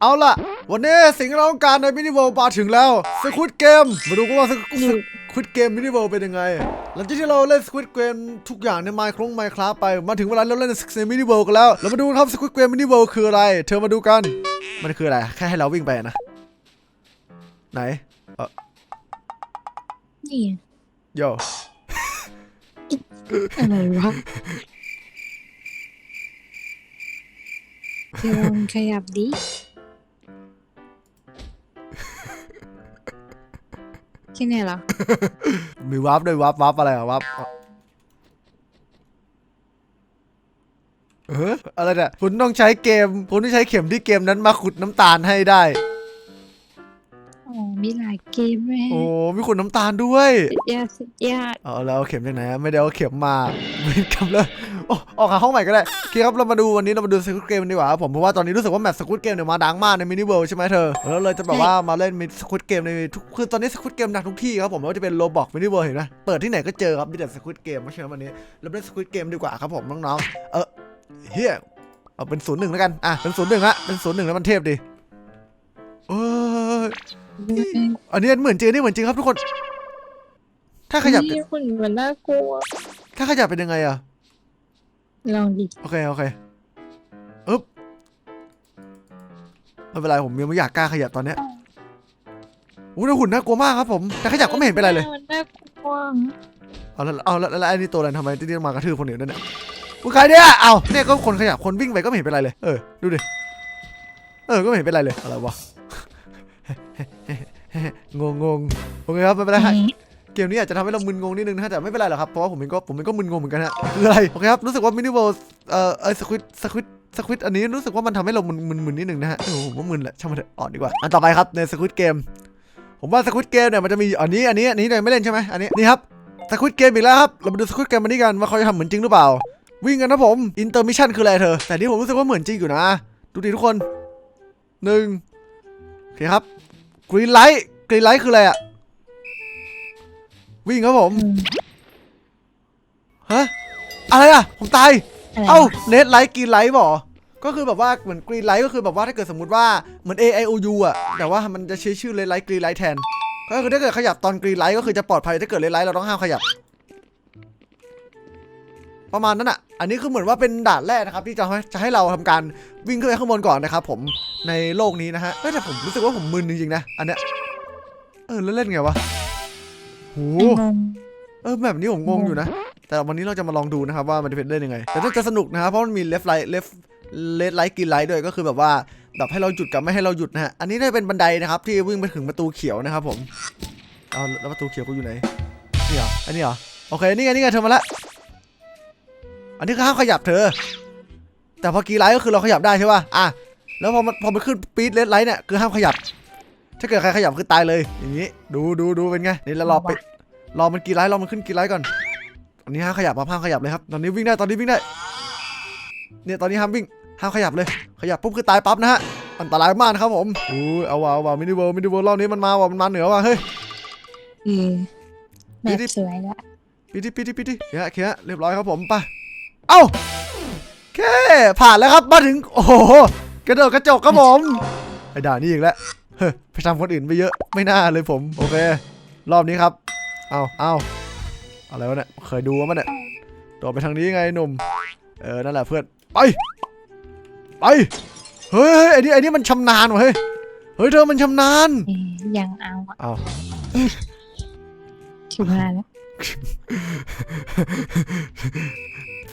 เอาล่ะ วันนี้สิ่งที่เราต้องการในมินิเวิลด์มาถึงแล้วสควิตเกมมาดูกันว่าสควิตเกมมินิเวิลด์เป็นยังไง หลังจากที่เราเล่นสควิตเกมทุกอย่างในไมค์ครงไมค์คราไป มาถึงเวลาเราเล่นในมินิเวิลด์กันแล้ว เรามาดูกันครับสควิตเกมมินิเวิลด์คืออะไร เธอมาดูกัน มันคืออะไร แค่ให้เราวิ่งไปนะ ไหนนี่โยอะไรวะลองขยับดิ ค่นี้เหรอ มีวับด้วยวับวับอะไรอะวับเอออะไรเนี่ยคุณต้องใช้เกม คุณต้องใช้เข็มที่เกมนั้นมาขุดน้ำตาลให้ได้ อ๋อมีหลายเกมแม่โอ้มีขุดน้ำตาลด้วยสุดยอดสุดยอดเอาแล้วเอาเข็มจากไหนอะไม่ได้เอาเข็มมาเวรกรรมเลยโอ้ออกหาห้องใหม่ก็ได้โอเคครับเรามาดูวันนี้เรามาดูสกุตเกมดีกว่าครับผมเพราะว่าตอนนี้รู้สึกว่าแมปสกุตเกมเนี่ยมาดังมากในมินิเวิลด์ใช่ไหมเธอแล้วเลยจะแบบว่ามาเล่นมิสกุตเกมในทุกคือตอนนี้สกุตเกมดังทุกที่ครับผมไม่ว่าจะเป็นโลบอกมินิเวิลด์เห็นไหมเปิดที่ไหนก็เจอครับมีแต่สกุตเกมเพราะฉะนั้นวันนี้เราเล่นสกุตเกมดีกว่าครับผมน้องๆเออเฮียเอาเป็นศูนย์หนึ่งแล้วกันอะเป็นศูนย์หนึ่งละเป็นศูนย์หนึ่งแล้วมันเทพดีเออ อันนี้เหมือนจริงอันนี่เหมือนจริงครับทุกคน ถ้าขยับ นี่คุณมันน่ากลัว ถ้าขยับเป็นยังไงอะลองดิโอเคโอเคอึ๊บไม่เป็นไรผมยังไม่อยากกล้าขยับตอนเนี้ยอู้แต่หุ่นน่ากลัวมากครับผมแต่ขยับก็ไม่เห็นเป็นไรเลย มันน่ากลัวเอาแล้วเอาแล้วแล้วไอ้นี่ตัวอะไรทำไมที่นี่มากระทืบคนอื่นด้วยเนี่ยมึงใครเนี่ยเอาเนี่ยก็คนขยับคนวิ่งไปก็ไม่เห็นเป็นไรเลย เออ ดูดิ เออ ก็ไม่เห็นเป็นไรเลย อะไรวะ งงงงโอเคครับไม่เป็นไรฮะเกมนี้อาจจะทำให้เรามึนงงนิดนึงนะฮะแต่ไม่เป็นไรหรอกครับเพราะว่าผมเองก็ผมเองก็มึนงงเหมือนกันฮะคืออะไรโอเคครับรู้สึกว่ามินิเวิลด์เอ่อเออสควิตสควิตสควิตอันนี้รู้สึกว่ามันทำให้เรามึนมึนมึนนิดนึงนะฮะโอ้โหผมว่ามึนแหละช่างมันเถอะอ่อนดีกว่าอันต่อไปครับในสควิตเกมผมว่าสควิตเกมเนี่ยมันจะมีอันนี้อันนี้อันนี้เนี่ยไม่เล่นใช่ไหมอันนี้นี่ครับสควิตเกมอีกแล้วครับเรามาดูสควิตเกมมันนี้กันว่าเขาจะทำเหมือนจริงหรือเปล่า วิ่งกันนะผมอินเตอร์มิชันคืออะไรเธอแต่นี่ผมรู้สึกว่าเหมือนจริงอยู่นะ ดูดิทุกคนหนึ่งโอเคครับ กรีนไลท์กรีนไลท์คืออะไรอะวิ่งครับผมอืมฮะอะไรอะผมตายอะไรเอ้าวเนทไลท์กรีนไลท์บ่ก็คือแบบว่าเหมือนกรีนไลท์ก็คือแบบว่าถ้าเกิดสมมติว่าเหมือน A I O U อะแต่ว่ามันจะใช้ชื่อเลนไลท์กรีนไลท์แทน ก็คือถ้าเกิดขยับตอนกรีนไลท์ก็คือจะปลอดภัยถ้าเกิดเลนไลท์เราต้องห้ามขยับ ประมาณนั้นอะ อันนี้คือเหมือนว่าเป็นด่านแรกนะครับ ที่จะให้จะให้เราทำการวิ่งขึ้นไปข้างบนก่อนนะครับผมในโลกนี้นะฮะแต่ผมรู้สึกว่าผมมึนจริงๆนะอันเนี้ยเออเล่นไงวะโหงงเออแบบนี้ผมงงอยู่นะ แต่วันนี้เราจะมาลองดูนะครับว่ามันจะเป็นเล่นยังไง แต่น่าจะสนุกนะครับเพราะมันมี left right left left right green light ด้วยก็คือแบบว่าแบบให้เราหยุดกับไม่ให้เราหยุดนะฮะอันนี้ได้เป็นบันไดนะครับ ที่วิ่งไปถึงประตูเขียวนะครับผมเอาแล้วประตูเขียวกูอยู่ไหนนี่เหรออันนี้เหรอโอเคนี่ไงนี่ไงเธอมาละ อันนี้คือห้ามขยับเธอ แต่พอกีไลท์ก็คือเราขยับได้ใช่ป่ะอะแล้วพอมันพอมันขึ้นปีดเลสไลท์เนี่ยคือห้ามขยับ ถ้าเกิดใครขยับคือตายเลย อย่างนี้ ดูดูดูเป็นไงนี่แล้วรอไปรอมันกีไลท์รอมันขึ้นกีไลท์ก่อนอันนี้ห้ามขยับมาห้ามขยับเลยครับตอนนี้วิ่งได้ตอนนี้วิ่งได้เนี่ยตอนนี้ห้ามวิ่งห้ามขยับเลย ขยับปุ๊บคือตายปั๊บนะฮะอันตรายมากนะครับผมอู้ยเอาว่ะเอาว่ะมินิเวิร์มินิเวิร์รอบนี้มันมาว่ะมันมาเหนือว่ะเฮ้ยเออแบนี่บนี่สวยละปิดิปิดิปิดิเคียเคียเรียบร้อยครับผมไป เอ้าแค่ผ่านแล้วครับมาถึง โอ้โหกระโดดกระจกครับผมไอ้ด่านี่อีกแล้วเฮ้ยไปทำคนอื่นไปเยอะไม่น่าเลยผม โอเค รอบนี้ครับ เอาเอาอะไรวะเนี่ยเคยดูว่ามันเนี่ยโดดไปทางนี้ไงหนุ่มเออนั่นแหละเพื่อนไปไปเฮ้ยเฮ้ยไอ้นี่ไอ้นี่มันชำนาญว่ะเฮ้ยเฮ้ยเธอมันชำนาญเออยังเอาอะเอาถึงเวลาแล้ว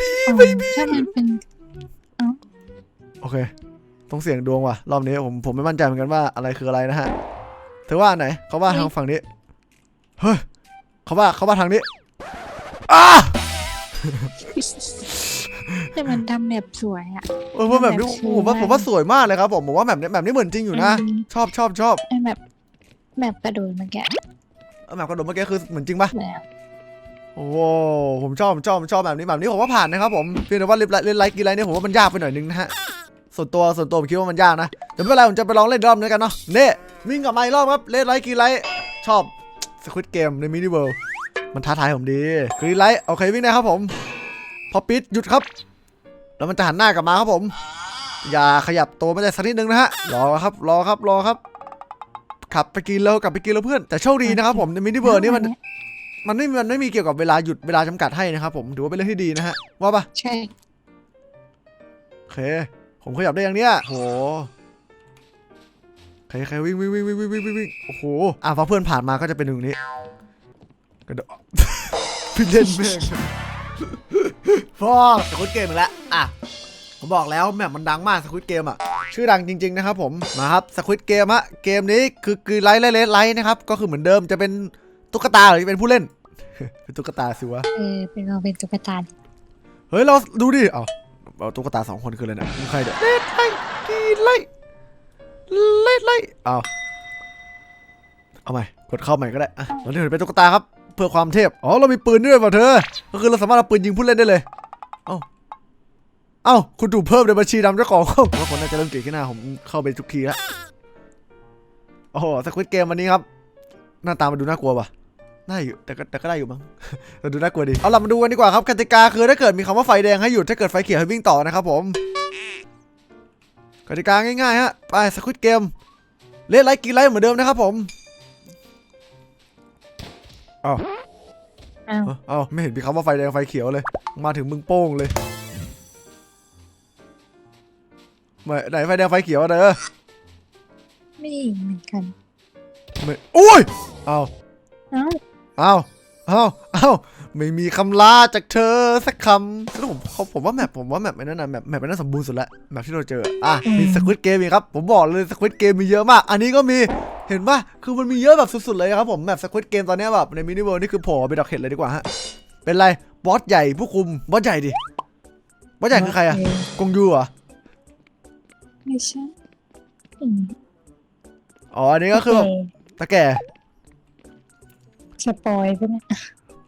พี่ไม่มีถ้ามันเป็นโอเค ต้องเสี่ยงดวงว่ะ รอบนี้ผมผมไม่มั่นใจเหมือนกันว่าอะไรคืออะไรนะฮะเธอว่าอันไหนเขาว่าทางฝั่งนี้ เฮ้ยเขาว่าเขาว่าทางนี้อ้าแต่มันทำแบบสวยอะเออว่าแบบนี้แบบสวยผมว่าผมว่าสวยมากเลยครับผมผมว่าแบบนี้แบบนี้เหมือนจริงอยู่นะอืมชอบชอบชอบไอ้แบบแบบกระโดดเมื่อกี้เออแบบกระโดดเมื่อกี้คือเหมือนจริงปะแบบ โอ้โหผมชอบผมชอบผมชอบแบบนี้แบบนี้ผมว่าผ่านนะครับผมเพียงแต่ว่าเล่นเล่นไลค์กีไลค์เนี่ยผมว่ามันยากไปหน่อยนึงนะฮะส่วนตัวส่วนตัวผมคิดว่ามันยากนะแต่ไม่เป็นไรผมจะไปลองเล่นรอบนึงแล้วกันเนาะเน่วิ่งกับมาอีกรอบครับเล่นไลค์กีไลค์ชอบสควิตเกมในมินิเวิลด์มันท้าทายผมดีกรีไลท์โอเควิ่งได้ครับผม พอปิดหยุดครับ แล้วมันจะหันหน้ากลับมาครับผม อย่าขยับตัวไม่ได้สักนิดนึงนะฮะรอครับรอครับรอครับขับไปกินแล้วกลับไปกินแล้วเพื่อนแต่โชคดีนะครับผมในมินิเวิร์นี่มัน มันไม่มันไม่มีเกี่ยวกับเวลาหยุดเวลาจำกัดให้นะครับผมถือว่าเป็นเรื่องที่ดีนะฮะว่าปะใช่ โอเค ผมขยับได้อย่างเนี้ยโหใครใครวิ่งวิ่งวิ่งวิ่งวิ่งวิ่งวิ่งโอ้โหอะพอเพื่อนผ่านมาก็จะเป็นหนึ่งนี้กระโดด พี่เล่นแม่งพ่อสควิตเกมแล้วอะผมบอกแล้วแมปมันดังมากสควิตเกมอะ ชื่อดังจริง ๆ นะครับผม มาครับสควิตเกมฮะเกมนี้คือคือไลท์ไลท์ไลท์นะครับ ก็คือเหมือนเดิมจะเป็น ตุ๊กตาหรือเป็นผู้เล่น เป็นตุ๊กตาสิวะ เออเป็นเราเป็นตุ๊กตาเฮ้ยเราดูดิ เอาเอาตุ๊กตาสองคนคืออะไรเนะมึงใครเดี๋ยวเล่นไล่กีไล่เล่นไล่เอาเอาใหม่ กดเข้าใหม่ก็ได้อะเราเล่นเป็นตุ๊กตาครับ เพื่อความเทพ อ๋อ เรามีปืนด้วยป่ะเธอ ก็คือเราสามารถเอาปืนยิงผู้เล่นได้เลย เอ้า เอ้า คุณถูกเพิ่มในบัญชีดำเจ้าของผมว่าคนน่าจะเริ่มเก่งขึ้นหน้าผมเข้าไปทุกทีแล้วโอ้โหสควิตเกมวันนี้ครับ หน้าตามันดูน่ากลัวป่ะ น่าอยู่แต่ก็แต่ก็ได้อยู่มั้งเราดูน่ากลัวดี เอาล่ะมาดูกันดีกว่าครับกติกาคือถ้าเกิดมีคำว่าไฟแดงให้หยุดถ้าเกิดไฟเขียวให้วิ่งต่อนะครับผมกติกาง่ายๆฮะไปสควิตเกมเล่นไลค์กินไลค์เหมือนเดิมนะครับผมอ้าวเอ้าเอ้าไม่เห็นมีคำว่าไฟแดงไฟเขียวเลย มาถึงมึงโป้งเลยไม่ไหนไฟแดงไฟเขียวอะเด้อไม่เหมือนกันไม่อุ้ยเอาเอ้า เอาเอาเอาไม่มีคำลาจากเธอสักคำแล้วผมเขาผมว่าแมปผมว่าแมปไอ้นั่นนะแมปแมปไอ้นั่นสมบูรณ์สุดแล้วแมปที่เราเจออะมีสควิตเกมอีกครับ ผมบอกเลยสควิตเกมมีเยอะมาก อันนี้ก็มีเห็นป่ะคือมันมีเยอะแบบสุดๆเลยครับผมแมปสควิตเกมตอนเนี้ยแบบในมินิเวิร์นี่คือโผล่ไปดอกเห็ดเลยดีกว่าฮะเป็นไรบอสใหญ่ผู้คุมบอสใหญ่ดิบอสใหญ่คือใครอะเกงยูเหรอไม่ใช่อืมอ๋ออันนี้ก็คือแบบตะแก่ สปอยล์ปะเนี่ย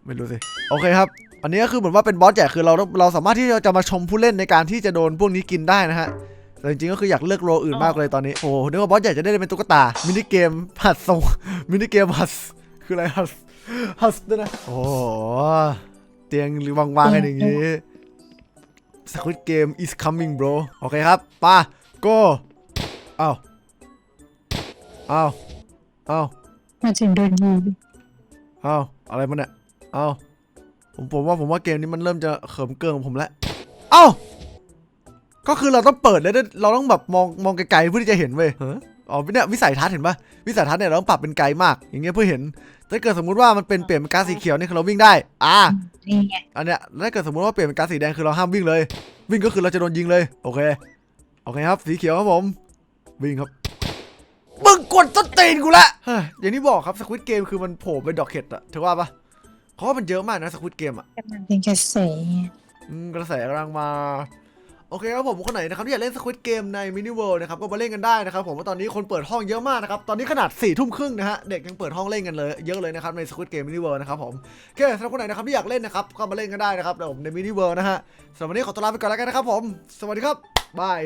ไม่รู้สิ โอเคครับ อันนี้ก็คือเหมือนว่าเป็นบอสใหญ่คือเราต้องเราสามารถที่จะมาชมผู้เล่นในการที่จะโดนพวกนี้กินได้นะฮะแต่จริงๆก็คืออยากเลือกโรลอื่นมากเลยตอนนี้ โอ้โหนึกว่าบอสใหญ่จะได้เป็นตุ๊กตา มินิเกมหัดส่งมินิเกมหัดคืออะไรหัดหัดด้วยนะ โอ้โหเตียงวางๆกันอย่างนี้ Squid Game is coming bro โอเคครับมา go อ้าวอ้าวอ้าวมาถึงโดนยิง เอาอะไรมันเนี่ยเอาผมผมว่าผมว่าเกมนี้มันเริ่มจะเขิมเกินของผมแล้วเอ้าก็คือเราต้องเปิดแล้วเราต้องแบบมองมองไกลๆเพื่อที่จะเห็นเว้ยฮะอ๋อเนี่ยวิสัยทัศน์เห็นปะวิสัยทัศน์เนี่ยเราต้องปรับเป็นไกลมาก อย่างเงี้ยเพื่อเห็นถ้าเกิดสมมุติว่ามันเป็นเปลี่ยนเป็นก๊าซสีเขียวนี่คือเราวิ่งได้ อ่านี่ไงอันเนี้ยถ้าเกิดสมมติว่าเปลี่ยนเป็นก๊าซสีแดงคือเราห้ามวิ่งเลย วิ่งก็คือเราจะโดนยิงเลย โอเค โอเคครับ สีเขียวครับผม วิ่งครับ มึงกดต้นตีนกูละเฮ้ยอย่างที่บอกครับสควิตเกมคือมันโผล่เป็นดอกเห็ดอะถือว่าปะเขาว่ามันเยอะมากนะสควิตเกมอะกำลังเป็นกระแสอืมกระแสกำลังมา โอเคครับผมคนไหนนะครับที่อยากเล่นสควิตเกมในมินิเวิลด์นะครับก็มาเล่นกันได้นะครับผมว่าตอนนี้คนเปิดห้องเยอะมากนะครับ ตอนนี้ขนาด4ี่ทุ่มครึ่งนะฮะเด็กยังเปิดห้องเล่นกันเลยเยอะเลยนะครับในสควิตเกมมินิเวิลด์นะครับผมโอเคสำหรับคนไหนนะครับที่อยากเล่นนะครับก็มาเล่นกันได้นะครับเดี๋ยวผมในมินิเวิลด์นะฮะสำหรับวันนี้ขอตัวลาไปก่อนแล้วกันนะครับผม สวัสดีครับบาย